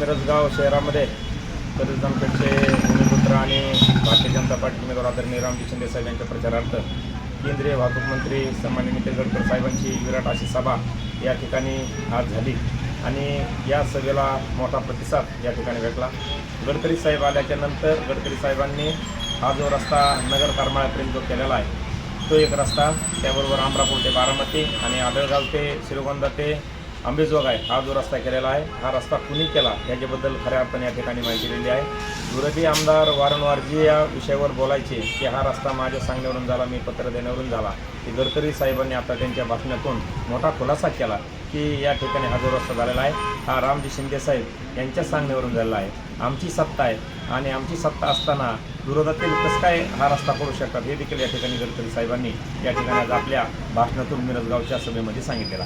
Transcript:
मिरजगाव शहरामध्ये तसेच आमच्याचे भूमिपुत्र आणि भारतीय जनता पार्टी उमेदवार आदरणीय रामजी शिंदे साहेब यांच्या प्रचारार्थ केंद्रीय वाहतूक मंत्री सन्माननीय नितीन गडकरी साहेबांची विराट अशी सभा या ठिकाणी आज झाली. आणि या सभेला मोठा प्रतिसाद या ठिकाणी भेटला. गडकरी साहेब आल्याच्यानंतर गडकरी साहेबांनी हा जो रस्ता नगर करमाळ्यापर्यंत जो केलेला आहे तो एक रस्ता त्याबरोबर आमरापूर ते बारामती आणि आदळगाव ते श्रीगोंदा ते आंबेजोगाई हा जो रस्ता केलेला आहे हा रस्ता कुणी केला याच्याबद्दल खऱ्या अर्थाने या ठिकाणी माहिती दिलेली आहे. विरोधी आमदार वारंवार जे या विषयावर बोलायचे की हा रस्ता माझ्या सांगण्यावरून झाला मी पत्र देण्यावरून झाला. की गडकरी साहेबांनी आता त्यांच्या बातम्यातून मोठा खुलासा केला की या ठिकाणी हा जो रस्ता झालेला आहे हा रामजी शिंदे साहेब यांच्या सांगण्यावरून झालेला आहे. आमची सत्ता आहे आणि आमची सत्ता असताना विरोधातील कसं काय हा रस्ता करू शकतात हे देखील या ठिकाणी गडकरी साहेबांनी या ठिकाणी आज आपल्या भाषणातून मिरजगावच्या सभेमध्ये सांगितलेला